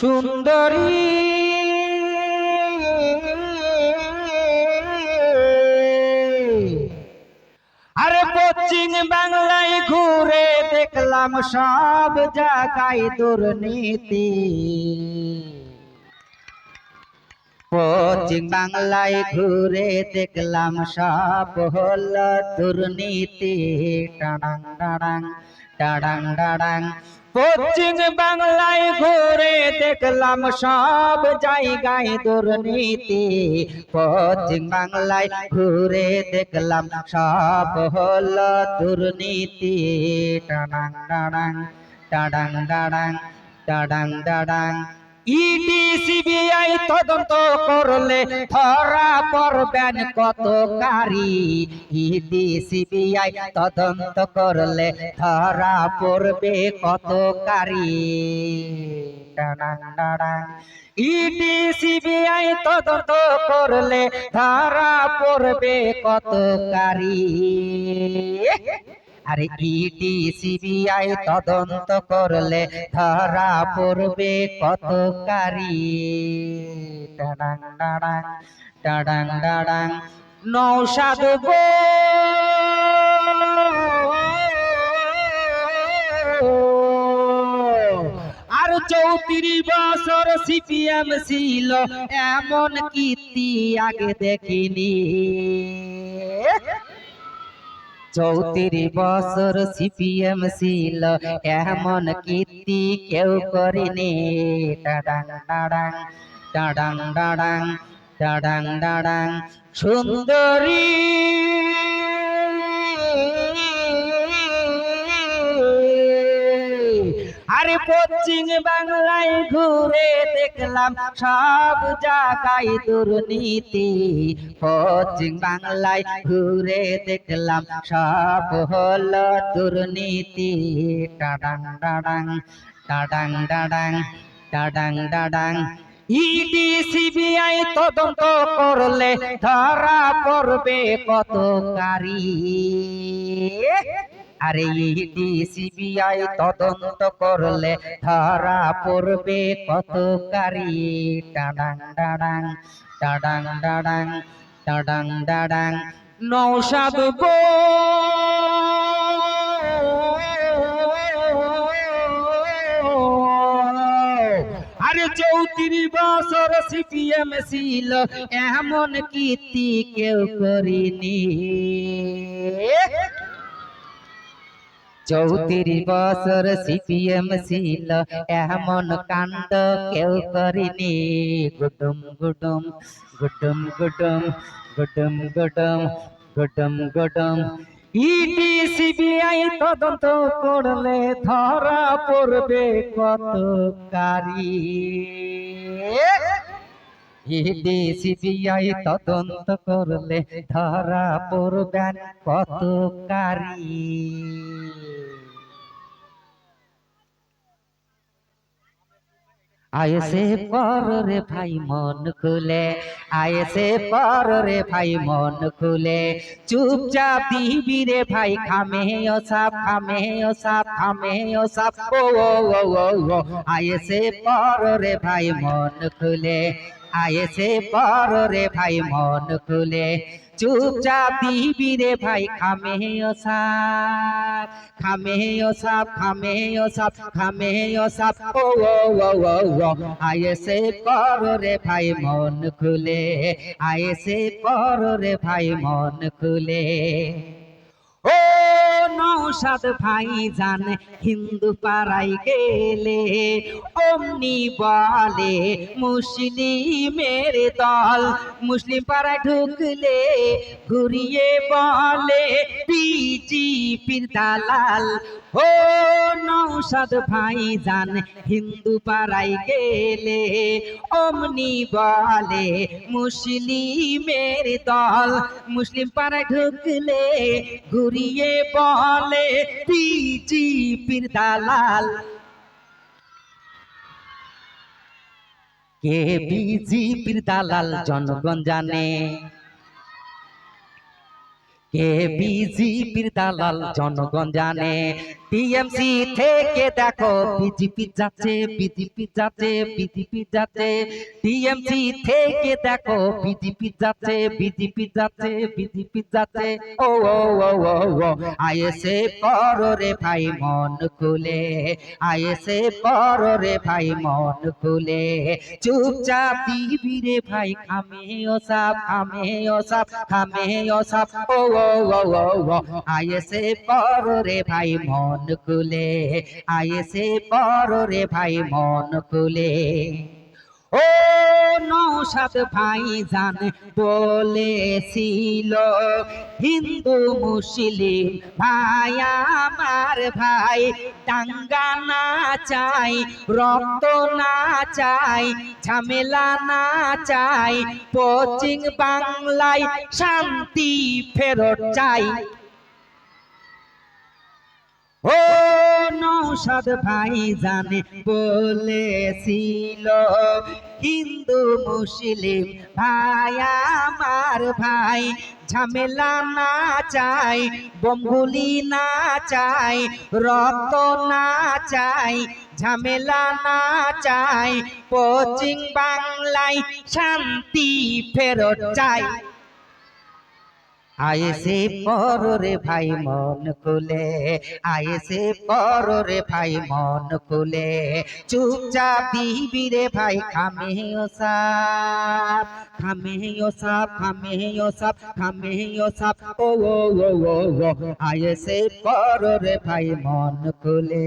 সুন্দরী। আরে পশ্চিম বাংলায় ঘুরে দেখলাম সব জায়গায় দুর্নীতি। পশ্চিম বাংলায় ঘুরে দেখলাম সব হল দুর্নীতি। টাডাং টাডাং টাডাং টাডাং পশ্চিম বাংলায় ঘুরে দেখলাম সব জায়গায় দুর্নীতি। পশ্চিম বাংলায় ঘুরে দেখলাম সব হল দুর্নীতি। টাডাং টাডাং টাডাং টাডাং টাডাং ইডি সিবিআই তদন্ত করলে ধরা পড়বেন কত কারি ইডি সিবিআই তদন্ত করলে ধরা পড়বে কত কারি ইডি সিবিআই তদন্ত করলে ধরা পড়বে কত কারি আরে ইডি সিবিআই তদন্ত করলে ধরা পড়বে কত কারি টাডাং টাডাং টাডাং টাডাং নৌসাদ গো আর চৌত্রিশ বছর সিপিএম ছিল এমন কীর্তি আগে দেখিনি। চৌত্রিশ বছর সিপিএম ছিল এমন কীর্তি কেউ করেনি। টাডাং টাডাং টাডাং টাডাং টাডাং টাডাং। সুন্দরী আরে পশ্চিম বাংলায় ঘুরে দেখলাম সব জায়গায় দুর্নীতি। পশ্চিম বাংলায় ঘুরে দেখলাম সব হল দুর্নীতি। টাডাং ডাডাং টাডাং ডাডাং টাডাং ডাডাং ইডি, সিবিআই তদন্ত করলে ধরা পড়বে কত কারি আরে ইডি সিবিআই তদন্ত করলে ধরা পড়বে কত কারি টাডাং টাডাং টাডাং টাডাং টাডাং টাডাং নৌসাদ গো! আরে চৌত্রিশ বছর সিপিএম ছিল এমন কীর্তি কেউ করিনি। চৌত্রিশ বছর সিপিএম ছিল এমন কাণ্ড কেউ করিনি। গুডুম গুডুম গুডুম গুডুম গুডুম গুডুম গুডুম গুডুম। ইডি সিবিআই তদন্ত করলে ধরা পড়বে কত কারি ইডি সিবিআই তদন্ত করলে ধরা পড়বেন কত কারি আয়েসে পর রে ভাই মন খুলে আয়েসে পর রে ভাই মন খুলে। চুপচাপ দিবি রে ভাই, খামে ও সাপ, খামে ও সাপ, খামে ও সাপ। ও ও ও আয়েসে পর রে ভাই মন খুলে। আয়েসে পর রে ভাই, মন খুলে। চুপচাপ দিবি রে ভাই, খামে ও সাপ, খামে ও সাপ, খামে ও সাপ, খামে ও সাপ। ও ও ও ও ও আয়েসে পর রে ভাই, মন খুলে। আয়েসে পর রে ভাই, মন খুলে। ও নৌসাদ ভাই জান হিন্দু পাড়াই গেলে, অমনি বলে, মুসলিমের দল। মুসলিম পাড়ায় ঢুকলে, ঘুরিয়ে বলে বিজিপির দালাল ও নৌসাদ ভাই জান হিন্দু পাড়াই গেলে অমনি বলে, মুসলিমের দল। মুসলিম পাড়ায় ঢুকলে ঘুরিয়ে বলে বিজিপির দালাল কে বিজিপির দালাল জনগণ জানে। কে বিজেপির দালাল, জনগণ জানে। টিএমসি থেকে দেখো, বিজেপি যাচ্ছে বিজেপি যাচ্ছে বিজেপি যাচ্ছে। টিএমসি থেকে দেখো, বিজেপি যাচ্ছে বিজেপি যাচ্ছে বিজেপি যাচ্ছে। ও ও ও ও ও আইএসএ পর রে ভাই, মন খুলে। আইএসএ পর রে ভাই, মন খুলে। চুপচাপ দিবি রে ভাই খামে ও সাপ খামে ও সাপ খামে ও সাপ। ও ও ও পর রে ভাই মন খুলে। আয়েসে পর রে ভাই মন খুলে। ও নৌসাদ ভাই জান বলেছিল, হিন্দু মুসলিম ভাই, আমার ভাই, দাঙ্গা না চাই, রক্ত না চাই, ঝামেলা না চাই, পশ্চিম বাংলায় শান্তি ফেরত চাই। ও নৌসাদ ভাই জানে বলেছিল, হিন্দু, মুসলিম ভাই, আমার ভাই, ঝামেলা না চাই বম্বুলি না চাই, রক্ত না চাই, ঝামেলা না চাই, পশ্চিম বাংলায় শান্তি ফেরত চাই। আয়েসে পর রে ভাই মন খুলে আয়েসে পর রে ভাই মন খুলে। চুপচাপ দিবি রে ভাই খামে ও সাপ খামে ও সাপ খামে ও সাপ খামে ও সাপ। ও ও ও ও ও আয়েসে পর রে ভাই মন খুলে।